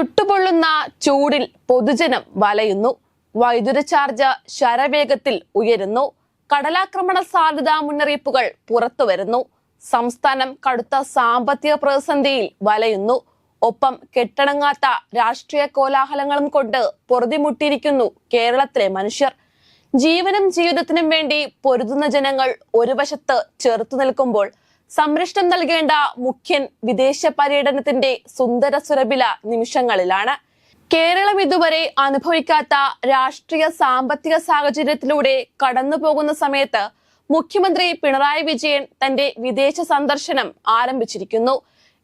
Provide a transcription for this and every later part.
ചുട്ടുപൊള്ളുന്ന ചൂടിൽ പൊതുജനം വലയുന്നു. വൈദ്യുത ചാർജ് ശരവേഗത്തിൽ ഉയരുന്നു. കടലാക്രമണ സാധ്യതാ മുന്നറിയിപ്പുകൾ പുറത്തു വരുന്നു. സംസ്ഥാനം കടുത്ത സാമ്പത്തിക പ്രതിസന്ധിയിൽ വലയുന്നു. ഒപ്പം കെട്ടടങ്ങാത്ത രാഷ്ട്രീയ കോലാഹലങ്ങളും കൊണ്ട് പൊറുതിമുട്ടിയിരിക്കുന്നു കേരളത്തിലെ മനുഷ്യർ. ജീവനും ജീവിതത്തിനും വേണ്ടി പൊരുതുന്ന ജനങ്ങൾ ഒരു വശത്ത് ചെറുത്തു നിൽക്കുമ്പോൾ സംരക്ഷണം നൽകേണ്ട മുഖ്യൻ വിദേശ പര്യടനത്തിന്റെ സുന്ദര സുരഭില നിമിഷങ്ങളിലാണ്. കേരളം ഇതുവരെ അനുഭവിക്കാത്ത രാഷ്ട്രീയ സാമ്പത്തിക സാഹചര്യത്തിലൂടെ കടന്നു പോകുന്ന സമയത്ത് മുഖ്യമന്ത്രി പിണറായി വിജയൻ തന്റെ വിദേശ സന്ദർശനം ആരംഭിച്ചിരിക്കുന്നു.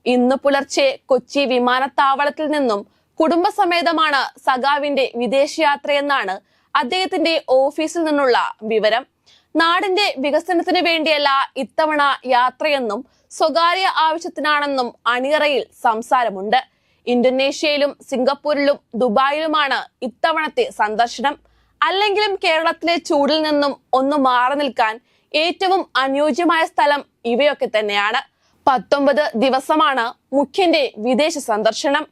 ഇന്ന് പുലർച്ചെ കൊച്ചി വിമാനത്താവളത്തിൽ നിന്നും കുടുംബസമേതമാണ് സഖാവിന്റെ വിദേശയാത്രയെന്നാണ് അദ്ദേഹത്തിന്റെ ഓഫീസിൽ നിന്നുള്ള വിവരം. നാടിന്റെ വികസനത്തിന് വേണ്ടിയല്ല ഇത്തവണ യാത്രയെന്നും സ്വകാര്യ ആവശ്യത്തിനാണെന്നും അണിയറയിൽ സംസാരമുണ്ട്. ഇന്തോനേഷ്യയിലും സിംഗപ്പൂരിലും ദുബായിലുമാണ് ഇത്തവണത്തെ സന്ദർശനം. അല്ലെങ്കിലും കേരളത്തിലെ ചൂടിൽ നിന്നും ഒന്ന് മാറി നിൽക്കാൻ ഏറ്റവും അനുയോജ്യമായ സ്ഥലം ഇവയൊക്കെ തന്നെയാണ്. പത്തൊമ്പത് ദിവസമാണ് മുഖ്യന്റെ വിദേശ സന്ദർശനം.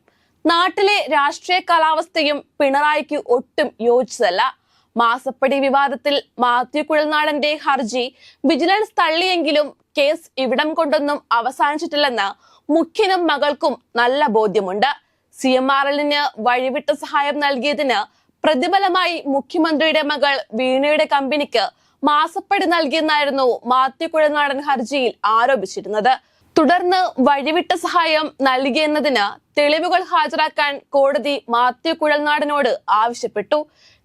നാട്ടിലെ രാഷ്ട്രീയ കാലാവസ്ഥയും പിണറായിക്ക് ഒട്ടും യോജിച്ചതല്ല. മാസപ്പടി വിവാദത്തിൽ മാത്യു കുഴൽനാടന്റെ ഹർജി വിജിലൻസ് തള്ളിയെങ്കിലും കേസ് ഇവിടം കൊണ്ടൊന്നും അവസാനിച്ചിട്ടില്ലെന്ന് മുഖ്യനും മകൾക്കും നല്ല ബോധ്യമുണ്ട്. സി എം ആർ എല്ലിന് വഴിവിട്ട സഹായം നൽകിയതിന് പ്രതിഫലമായി മുഖ്യമന്ത്രിയുടെ മകൾ വീണയുടെ കമ്പനിക്ക് മാസപ്പടി നൽകിയെന്നായിരുന്നു മാത്യു കുഴൽനാടൻ ഹർജിയിൽ ആരോപിച്ചിരുന്നത്. തുടർന്ന് വഴിവിട്ട സഹായം നൽകിയെന്നതിന് തെളിവുകൾ ഹാജരാക്കാൻ കോടതി മാത്യു കുഴൽനാടനോട് ആവശ്യപ്പെട്ടു.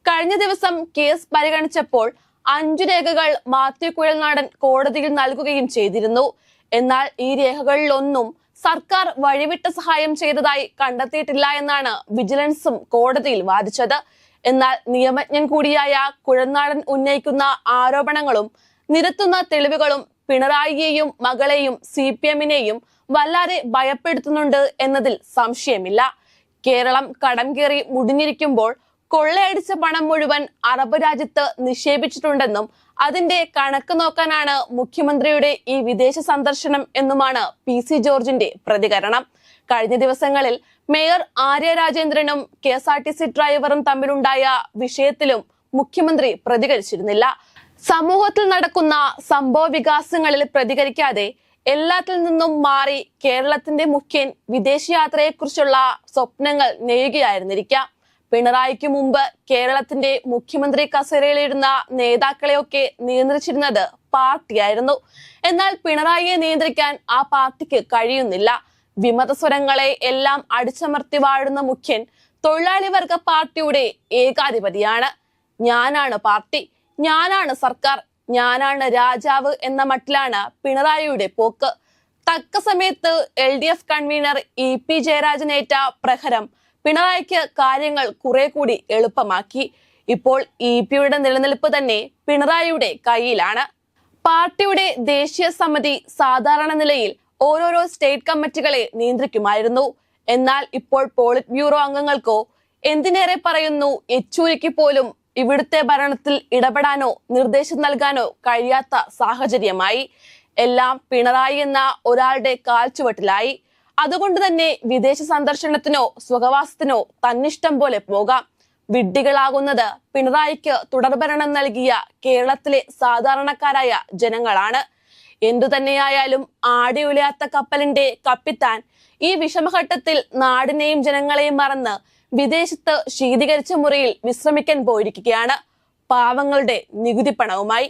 കഴിഞ്ഞ ദിവസം കേസ് പരിഗണിച്ചപ്പോൾ അഞ്ചു രേഖകൾ മാത്യു കുഴൽനാടൻ കോടതിയിൽ നൽകുകയും ചെയ്തിരുന്നു. എന്നാൽ ഈ രേഖകളിലൊന്നും സർക്കാർ വഴിവിട്ട സഹായം ചെയ്തതായി കണ്ടെത്തിയിട്ടില്ല എന്നാണ് വിജിലൻസും കോടതിയിൽ വാദിച്ചത്. എന്നാൽ നിയമജ്ഞൻ കൂടിയായ കുഴൽനാടൻ ഉന്നയിക്കുന്ന ആരോപണങ്ങളും നിരത്തുന്ന തെളിവുകളും പിണറായിയെയും മകളെയും സി പി എമ്മിനെയും വല്ലാതെ ഭയപ്പെടുത്തുന്നുണ്ട് എന്നതിൽ സംശയമില്ല. കേരളം കടം കയറി മുടിഞ്ഞിരിക്കുമ്പോൾ കൊള്ളയടിച്ച പണം മുഴുവൻ അറബ് രാജ്യത്ത് നിക്ഷേപിച്ചിട്ടുണ്ടെന്നും അതിന്റെ കണക്ക് നോക്കാനാണ് മുഖ്യമന്ത്രിയുടെ ഈ വിദേശ സന്ദർശനം എന്നുമാണ് പി സി ജോർജിന്റെ പ്രതികരണം. കഴിഞ്ഞ ദിവസങ്ങളിൽ mayor Arya രാജേന്ദ്രനും K S R T C ഡ്രൈവറും തമ്മിലുണ്ടായ വിഷയത്തിലും മുഖ്യമന്ത്രി പ്രതികരിച്ചിരുന്നില്ല. സമൂഹത്തിൽ നടക്കുന്ന സംഭവ വികാസങ്ങളിൽ പ്രതികരിക്കാതെ എല്ലാത്തിൽ നിന്നും മാറി കേരളത്തിന്റെ മുഖ്യൻ വിദേശയാത്രയെക്കുറിച്ചുള്ള സ്വപ്നങ്ങൾ നെയ്യുകയായിരുന്നിരിക്കാം. പിണറായിക്ക് മുമ്പ് കേരളത്തിന്റെ മുഖ്യമന്ത്രി കസേരയിലിരുന്ന നേതാക്കളെയൊക്കെ നിയന്ത്രിച്ചിരുന്നത് പാർട്ടിയായിരുന്നു. എന്നാൽ പിണറായിയെ നിയന്ത്രിക്കാൻ ആ പാർട്ടിക്ക് കഴിയുന്നില്ല. വിമതസ്വരങ്ങളെ എല്ലാം അടിച്ചമർത്തി വാഴുന്ന മുഖ്യൻ തൊഴിലാളി വർഗ പാർട്ടിയുടെ ഏകാധിപതിയാണ്. ഞാനാണ് പാർട്ടി ഞാനാണ് സർക്കാർ ഞാനാണ് രാജാവ് എന്ന മട്ടിലാണ് പിണറായിയുടെ പോക്ക്. തക്ക സമയത്ത് L D F convener E P ജയരാജനേറ്റ പ്രഹരം പിണറായിക്ക് കാര്യങ്ങൾ കുറെ കൂടി എളുപ്പമാക്കി. ഇപ്പോൾ ഇ പിയുടെ നിലനിൽപ്പ് തന്നെ പിണറായിയുടെ കയ്യിലാണ്. പാർട്ടിയുടെ ദേശീയ സമിതി സാധാരണ നിലയിൽ ഓരോരോ സ്റ്റേറ്റ് കമ്മിറ്റികളെ നിയന്ത്രിക്കുമായിരുന്നു. എന്നാൽ ഇപ്പോൾ പോളിറ്റ് ബ്യൂറോ അംഗങ്ങൾക്കോ എന്തിനേറെ പറയുന്നു? യെച്ചൂരിക്ക് പോലും ഇവിടുത്തെ ഭരണത്തിൽ ഇടപെടാനോ നിർദ്ദേശം നൽകാനോ കഴിയാത്ത സാഹചര്യമായി. എല്ലാം പിണറായി എന്ന ഒരാളുടെ കാൽച്ചുവട്ടിലായി. അതുകൊണ്ട് തന്നെ വിദേശ സന്ദർശനത്തിനോ സുഖവാസത്തിനോ തന്നിഷ്ടം പോലെ പോകാം. വിഡ്ഢികളാകുന്നത് പിണറായിക്ക് തുടർഭരണം നൽകിയ കേരളത്തിലെ സാധാരണക്കാരായ ജനങ്ങളാണ്. എന്തു തന്നെയായാലും ആടിയുലയാത്ത കപ്പലിന്റെ കപ്പിത്താൻ ഈ വിഷമഘട്ടത്തിൽ നാടിനെയും ജനങ്ങളെയും മറന്ന് വിദേശത്ത് ശീതീകരിച്ച മുറിയിൽ വിശ്രമിക്കാൻ പോയിരിക്കുകയാണ്. പാവങ്ങളുടെ നികുതി പണവുമായി